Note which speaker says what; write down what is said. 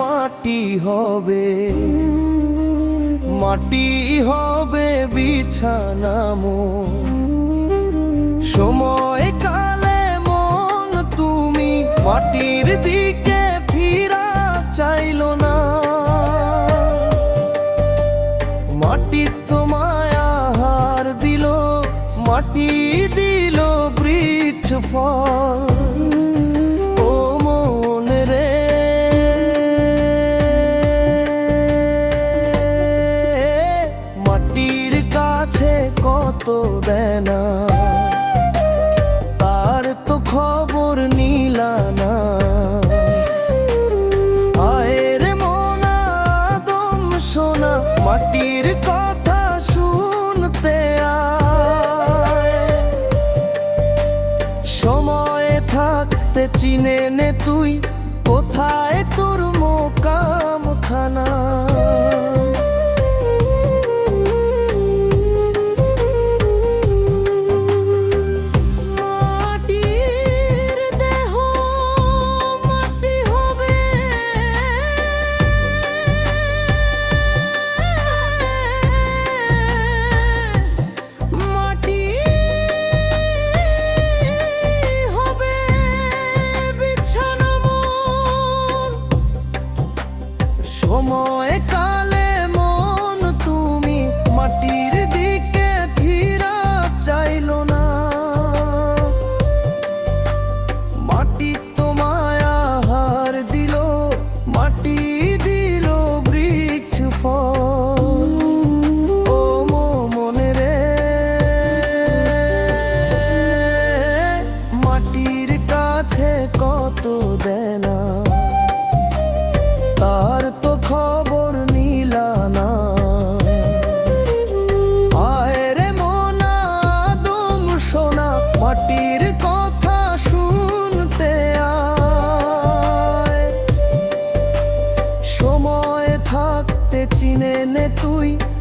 Speaker 1: মাটি হবে। মাটি হবে বিছানা মো সময় কালে মন তুমি মাটির দিকে ফিরা চাইলো না। মাটি তোমায় আহার দিল, মাটি দিল বৃক্ষ ফল। কত দেনা তার তো খবর নিলানা আয়ের মোনা দম সোনা, মাটির কথা শুনতে সময়ে থাকতে চিনে নে তুই, কোথায় তোর মোকাম খানা তুই